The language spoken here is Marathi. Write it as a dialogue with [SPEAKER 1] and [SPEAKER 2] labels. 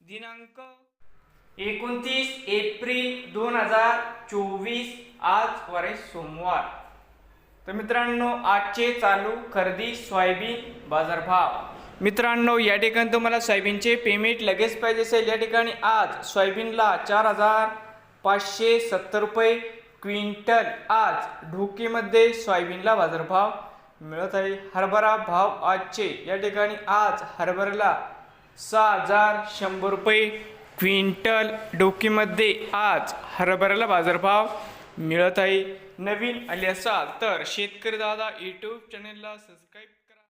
[SPEAKER 1] दिनांक एकोणतीस एप्रिल दोन हजार चोवीस आज वारे सोमवार. तर मित्रांनो आजचे चालू खरेदी सोयाबीन बाजारभाव. मित्रांनो या ठिकाणी तुम्हाला सोयाबीनचे पेमेंट लगेच पाहिजे असेल. या ठिकाणी आज सोयाबीनला चार हजार पाचशे सत्तर रुपये क्विंटल आज ढोकीमध्ये सोयाबीनला बाजारभाव मिळत आहे. हरभरा भाव आजचे या ठिकाणी आज हरभऱ्याला सहा हजार शंभर रुपये क्विंटल डोकीमध्ये आज हरभऱ्याला बाजारभाव मिळत आहे. नवीन आले असाल तर शेतकरी दादा यूट्यूब चॅनेलला सबस्क्राईब